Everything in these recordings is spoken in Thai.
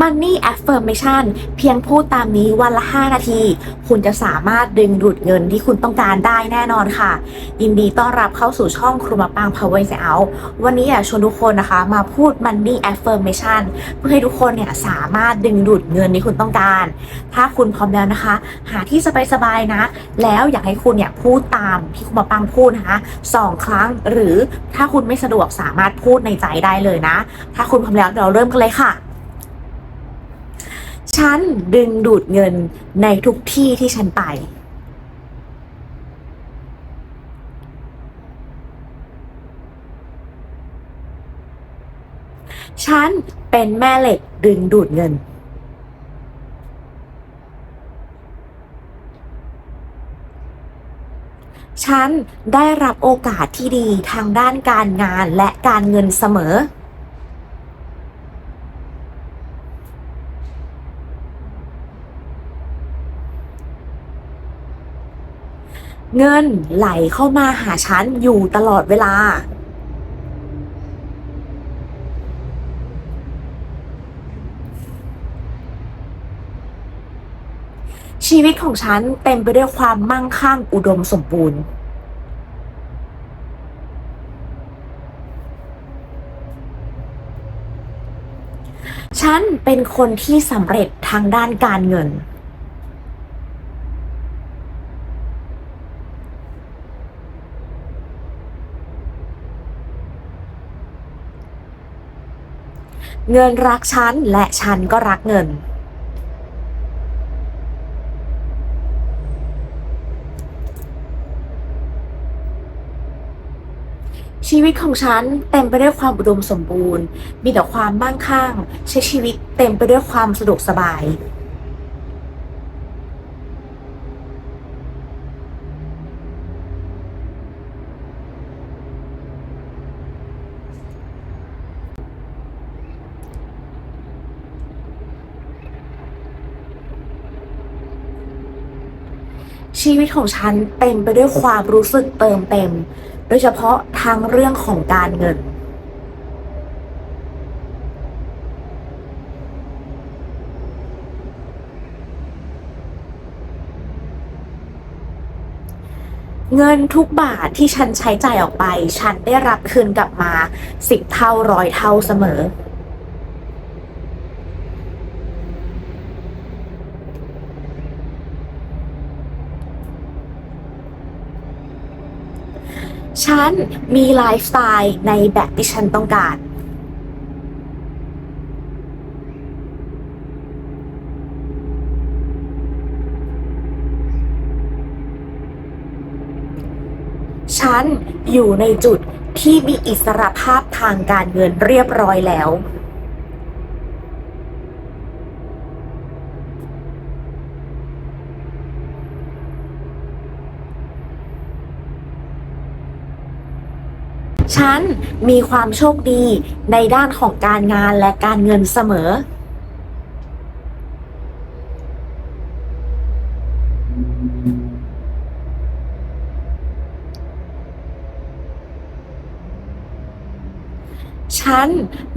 Money Affirmation เพียงพูดตามนี้วันละ 5 นาที คุณจะสามารถดึงดูดเงินที่คุณต้องการได้แน่นอนค่ะ ยินดีต้อนรับเข้าสู่ช่องครูมาปัง Power Out วันนี้อยากชวนทุกคนนะคะมาพูด Money Affirmation เพื่อให้ทุกคนเนี่ยสามารถดึงดูดเงินที่คุณต้องการ ถ้าคุณพร้อมแล้วนะคะ หาที่สบายๆนะ แล้วอยากให้คุณเนี่ยพูดตามที่ครูมาปังพูดนะคะสองครั้งหรือถ้าคุณไม่สะดวกสามารถพูดในใจได้เลยนะ ถ้าคุณพร้อมแล้วเราเริ่มกันเลยค่ะ ฉันดึงดูดเงินในทุกที่ที่ฉันไป ฉันเป็นแม่เหล็กดึงดูดเงิน ฉันได้รับโอกาสที่ดีทางด้านการงานและการเงินเสมอ เงินไหลเข้ามาหาฉันอยู่ตลอดเวลา ชีวิตของฉันเต็มไปด้วยความมั่งคั่งอุดมสมบูรณ์ฉันเป็นคนที่สำเร็จทางด้านการเงิน เงินรักฉันและฉันก็รักเงิน ชีวิตของฉันเต็มไปด้วยความอุดมสมบูรณ์ มีแต่ความมั่งคั่ง ใช้ชีวิตเต็มไปด้วยความสะดวกสบาย ชีวิตของฉันเต็มไปด้วยความรู้สึกเติมเต็ม โดยเฉพาะทางเรื่องของการเงิน เงินทุกบาทที่ฉันใช้จ่ายออกไป ฉันได้รับคืนกลับมาสิบเท่าร้อยเท่าเสมอ ฉันมีไลฟ์สไตล์ในแบบที่ฉันต้องการ ฉันอยู่ในจุดที่มีอิสรภาพทางการเงินเรียบร้อยแล้ว ฉันมีความโชคดีในด้านของการงานและการเงินเสมอ ฉัน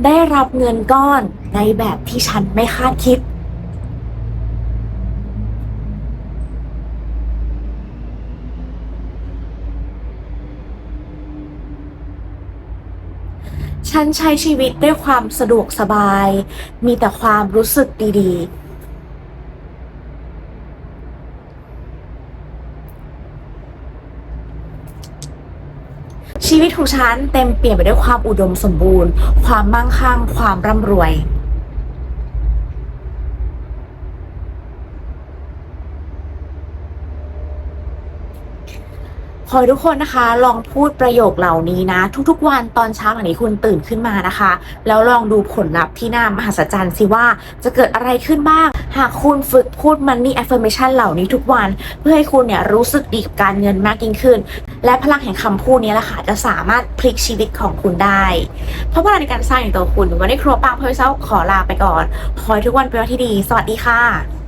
ได้รับเงินก้อนในแบบที่ฉันไม่คาดคิด ฉันใช้ชีวิตด้วยความสะดวกสบาย มีแต่ความรู้สึกดีๆ ชีวิตของฉันเต็มเปลี่ยนไปด้วยความอุดมสมบูรณ์ ความมั่งคั่ง ความร่ำรวย ขอให้ทุกคนนะคะ ลองพูดประโยคเหล่านี้นะ ทุกๆ วันตอนเช้าหลังนี้คุณตื่นขึ้นมานะคะ แล้วลองดูผลลัพธ์ที่น่ามหัศจรรย์สิว่าจะเกิดอะไรขึ้นบ้าง หากคุณฝึกพูด money affirmation เหล่านี้ทุกวัน เพื่อให้คุณเนี่ยรู้สึกดีกับการเงินมากยิ่งขึ้น และพลังแห่งคำพูดนี้แหละค่ะจะสามารถพลิกชีวิตของคุณได้ เพราะพลังในการสร้างอย่างตัวคุณวันนี้ครัวปังเพอร์เซลขอลาไปก่อนขอให้ทุกวันเป็นวันที่ดี สวัสดีค่ะ